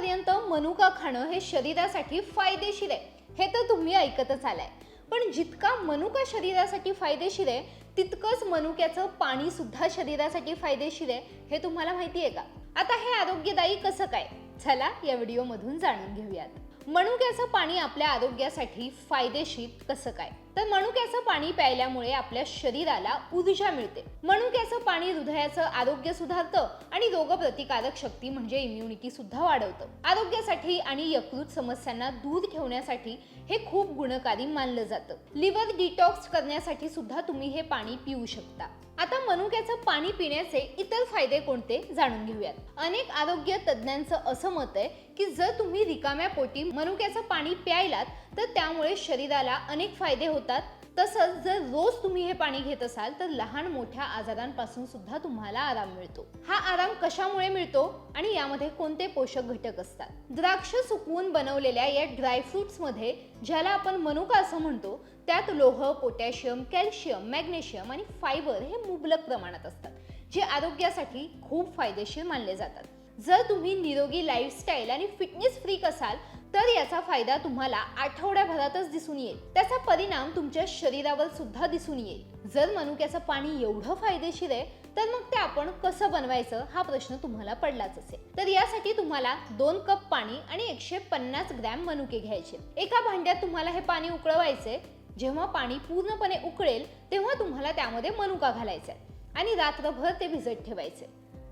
आतापर्यंत मनुका खाणं हे शरीरासाठी फायदेशीर आहे. हे तर तुम्ही ऐकतच आलाय. पण जितका मनुका शरीरासाठी फायदेशीर आहे तितकंच मनुक्याचं पाणी सुद्धा शरीरासाठी फायदेशीर आहे हे तुम्हाला माहिती आहे का? आता हे आरोग्यदायी कसं काय? चला या व्हिडिओमधून जाणून घेऊयात. मनुक्याचं पाणी आपल्या आरोग्यासाठी फायदेशीर कसं काय? तर मनुक्याचं पाणी प्यायल्यामुळे आपल्या शरीराला ऊर्जा मिळते. मनुक्याचं पाणी हृदयाचं आरोग्य सुधारतं आणि रोगप्रतिकारक शक्ती म्हणजे इम्युनिटी सुद्धा वाढवतं. आरोग्यासाठी आणि यकृत समस्यांना दूर ठेवण्यासाठी हे खूप गुणकारी मानलं जातं. लिव्हर डिटॉक्स करण्यासाठी सुद्धा तुम्ही हे पाणी पिऊ शकता. आता मनुक्याचं पाणी पिण्याचे इतर फायदे कोणते जाणून घेऊयात. अनेक आरोग्य तज्ज्ञांचं असं मत आहे की जर तुम्ही रिकाम्या पोटी मनुक्याचं पाणी प्यायलात तर त्यामुळे शरीराला अनेक फायदे होतात. तसंच जर रोज तुम्ही हे पाणी घेत असाल तर लहान मोठ्या आजारांपासून सुद्धा तुम्हाला आराम मिळतो. हा आराम कशामुळे मिळतो? आणि यामध्ये कोणते पोषक घटक असतात? द्राक्ष सुकवून बनवलेल्या या ड्रायफ्रुट्समध्ये ज्याला आपण मनुका असं म्हणतो त्यात लोह पोटॅशियम कॅल्शियम मॅग्नेशियम आणि फायबर हे मुबलक प्रमाणात असतात जे आरोग्यासाठी खूप फायदेशीर मानले जातात. जर तुम्ही निरोगी लाईफस्टाईल आणि फिटनेस फ्रीक असाल तर याचा फायदा तुम्हाला आठवड्याभरातच दिसून येईल. त्याचा परिणाम तुमच्या शरीरावर सुद्धा दिसून येईल. जर मनुक्याचं पाणी एवढं फायदेशीर आहे तर मग ते आपण कसं बनवायचं हा प्रश्न तुम्हाला पडलाच असेल. तर यासाठी तुम्हाला दोन कप पाणी आणि एकशे पन्नास ग्रॅम मनुके घ्यायचे. एका भांड्यात तुम्हाला हे पाणी उकळवायचे जेव्हा पाणी पूर्णपणे उकळेल तेव्हा तुम्हाला त्यामध्ये मनुका घालायचा आणि रात्रभर ते भिजत ठेवायचे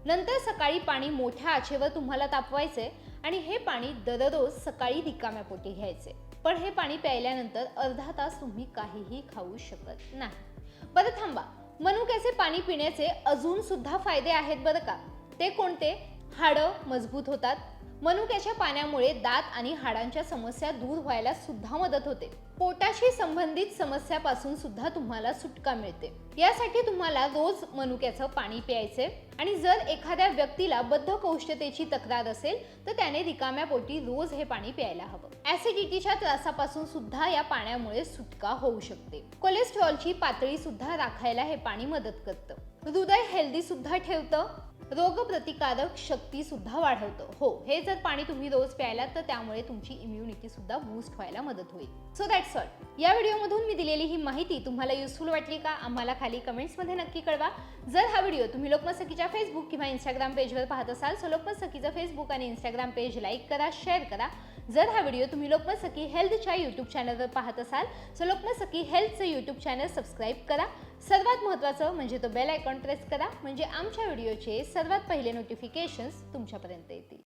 नंतर सकाळी पाणी मोठ्या आचेवर तुम्हाला तापवायचे आणि हे पाणी दररोज सकाळी रिकाम्या पोटी घ्यायचे पण हे पाणी प्यायल्यानंतर अर्धा तास तुम्ही काहीही खाऊ शकत नाही. बरं थांबा. मनुक्याचे पाणी पिण्याचे अजून सुद्धा फायदे आहेत बरं का? ते कोणते? हाडं मजबूत होतात. मनुक्याच्या पाण्यामुळे दात आणि हाडांच्या समस्या दूर व्हायला सुद्धा मदत होते. पोटाशी संबंधित समस्यापासून सुद्धा तुम्हाला सुटका मिळते. यासाठी तुम्हाला रोज मनुक्याचं पाणी प्यायचे आणि जर एखाद्या व्यक्तीला बद्धकौष्ठतेची तक्रार असेल तर त्याने रिकाम्या पोटी रोज हे पाणी प्यायला हवं. ऍसिडिटीच्या त्रासापासून सुद्धा या पाण्यामुळे सुटका होऊ शकते. कोलेस्ट्रॉलची पातळी सुद्धा राखायला हे पाणी मदत करतं. हृदय हेल्दी सुद्धा ठेवतं. रोगप्रतिकारक शक्ती सुद्धा वाढवतं. हो हे जर पाणी तुम्ही रोज प्यायलात तर त्यामुळे तुमची इम्युनिटी सुद्धा बूस्ट व्हायला मदत होईल. सो दॅट्स ऑल या व्हिडिओमधून मी दिलेली ही माहिती तुम्हाला युजफुल वाटली का? आम्हाला खाली कमेंट्समध्ये नक्की कळवा. जर हा व्हिडिओ तुम्ही लोकमत सखीच्या फेसबुक किंवा इंस्टाग्राम पेजवर पाहत असाल सो लोकमत सखीचं फेसबुक आणि इंस्टाग्राम पेज लाईक करा शेअर करा. जर हा व्हिडिओ तुम्ही लोकमत सखी हेल्थच्या यूट्यूब चॅनलवर पाहत असाल तर लोकमत सखी हेल्थचं यूट्यूब चॅनल सबस्क्राईब करा. सर्वात महत्त्वाचं म्हणजे तो बेल आयकॉन प्रेस करा म्हणजे आमच्या व्हिडिओचे सर्वात पहिले नोटिफिकेशन्स तुमच्यापर्यंत येतील.